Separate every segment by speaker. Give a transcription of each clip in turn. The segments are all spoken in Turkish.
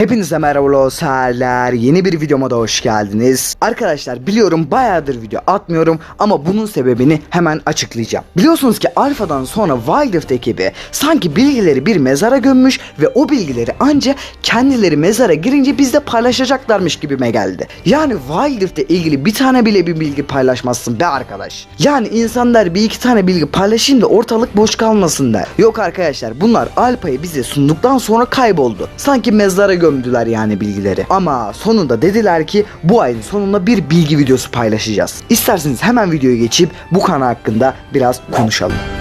Speaker 1: Hepinize merhaba seherler. Yeni bir videoma da hoş geldiniz. Arkadaşlar biliyorum bayağıdır video atmıyorum ama bunun sebebini hemen açıklayacağım. Biliyorsunuz ki Alfa'dan sonra Wildrift ekibi sanki bilgileri bir mezara gömmüş ve o bilgileri anca kendileri mezara girince bizde paylaşacaklarmış gibime geldi. Yani Wildrift'le ilgili bir tane bile bir bilgi paylaşmazsın be arkadaş. Yani insanlar bir iki tane bilgi paylaşayım da ortalık boş kalmasın der. Yok arkadaşlar bunlar Alpa'yı bize sunduktan sonra kayboldu. Sanki mezara gömdüler yani bilgileri. Ama sonunda dediler ki bu ayın sonunda bir bilgi videosu paylaşacağız. İsterseniz hemen videoya geçip bu konu hakkında biraz konuşalım.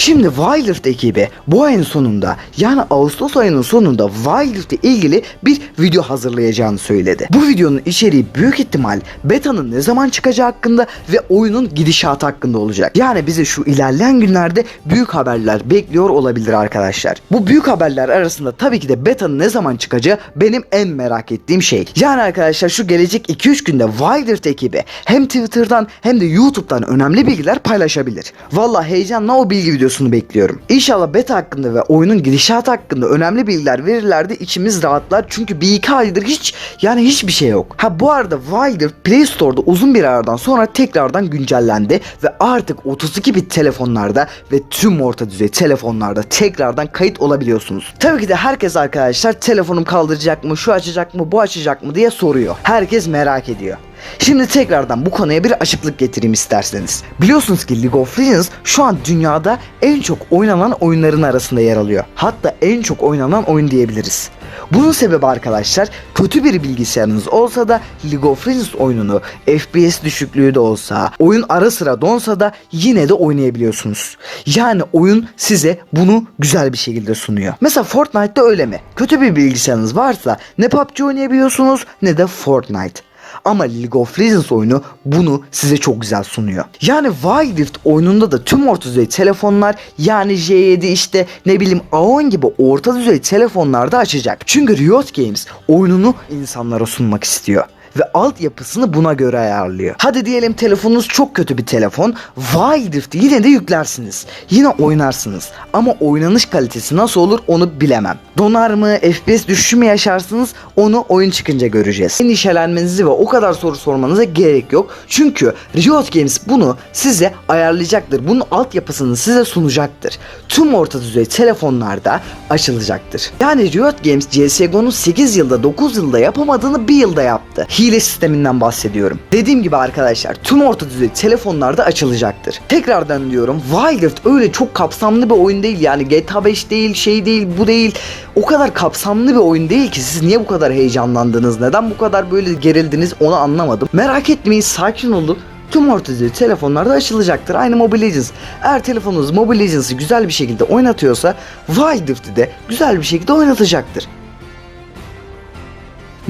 Speaker 1: Şimdi Wildrift ekibi bu ayın sonunda yani Ağustos ayının sonunda Wildrift ile ilgili bir video hazırlayacağını söyledi. Bu videonun içeriği büyük ihtimal betanın ne zaman çıkacağı hakkında ve oyunun gidişatı hakkında olacak. Yani bizi şu ilerleyen günlerde büyük haberler bekliyor olabilir arkadaşlar. Bu büyük haberler arasında tabii ki de betanın ne zaman çıkacağı benim en merak ettiğim şey. Yani arkadaşlar şu gelecek 2-3 günde Wildrift ekibi hem Twitter'dan hem de YouTube'dan önemli bilgiler paylaşabilir. Valla heyecanla o bilgi videosunu bekliyorum. İnşallah beta hakkında ve oyunun gidişatı hakkında önemli bilgiler verirler de içimiz rahatlar. Çünkü bir iki aydır hiç yani hiçbir şey yok. Ha bu arada Wilder Play Store'da uzun bir aradan sonra tekrardan güncellendi ve artık 32 bit telefonlarda ve tüm orta düzey telefonlarda tekrardan kayıt olabiliyorsunuz. Tabii ki de herkes arkadaşlar telefonum kaldıracak mı, şu açacak mı, bu açacak mı diye soruyor. Herkes merak ediyor. Şimdi tekrardan bu konuya bir açıklık getireyim isterseniz. Biliyorsunuz ki League of Legends şu an dünyada en çok oynanan oyunların arasında yer alıyor. Hatta en çok oynanan oyun diyebiliriz. Bunun sebebi arkadaşlar kötü bir bilgisayarınız olsa da League of Legends oyununu FPS düşüklüğü de olsa, oyun ara sıra donsa da yine de oynayabiliyorsunuz. Yani oyun size bunu güzel bir şekilde sunuyor. Mesela Fortnite'da öyle mi? Kötü bir bilgisayarınız varsa ne PUBG oynayabiliyorsunuz ne de Fortnite. Ama League of Legends oyunu bunu size çok güzel sunuyor. Yani Wild oyununda da tüm orta düzey telefonlar yani J7 işte ne bileyim A10 gibi orta düzey telefonlarda açacak. Çünkü Riot Games oyununu insanlara sunmak istiyor ve altyapısını buna göre ayarlıyor. Hadi diyelim telefonunuz çok kötü bir telefon. Wild yine de yüklersiniz. Yine oynarsınız. Ama oynanış kalitesi nasıl olur onu bilemem. Donar mı, FPS düşüşü mü yaşarsınız onu oyun çıkınca göreceğiz. Endişelenmenizi ve o kadar soru sormanıza gerek yok. Çünkü Riot Games bunu size ayarlayacaktır. Bunun altyapısını size sunacaktır. Tüm orta düzey telefonlarda açılacaktır. Yani Riot Games CSGO'nun 8 yılda 9 yılda yapamadığını bir yılda yaptı. Hile sisteminden bahsediyorum. Dediğim gibi arkadaşlar tüm orta düzey telefonlarda açılacaktır. Tekrardan diyorum Wild öyle çok kapsamlı bir oyun değil yani GTA 5 değil şey değil bu değil. O kadar kapsamlı bir oyun değil ki siz niye bu kadar heyecanlandınız neden bu kadar böyle gerildiniz onu anlamadım. Merak etmeyin sakin olun. Tüm orta düzey telefonlarda açılacaktır. Aynı Mobile Legends. Eğer telefonunuz Mobile Legends'ı güzel bir şekilde oynatıyorsa Wild Rift'i de güzel bir şekilde oynatacaktır.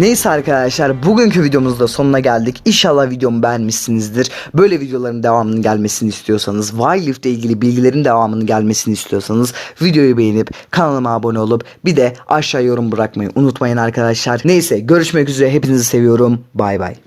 Speaker 1: Neyse arkadaşlar bugünkü videomuzda sonuna geldik. İnşallah videomu beğenmişsinizdir. Böyle videoların devamının gelmesini istiyorsanız, Wildlift ile ilgili bilgilerin devamının gelmesini istiyorsanız videoyu beğenip kanalıma abone olup bir de aşağı yorum bırakmayı unutmayın arkadaşlar. Neyse görüşmek üzere hepinizi seviyorum. Bay bay.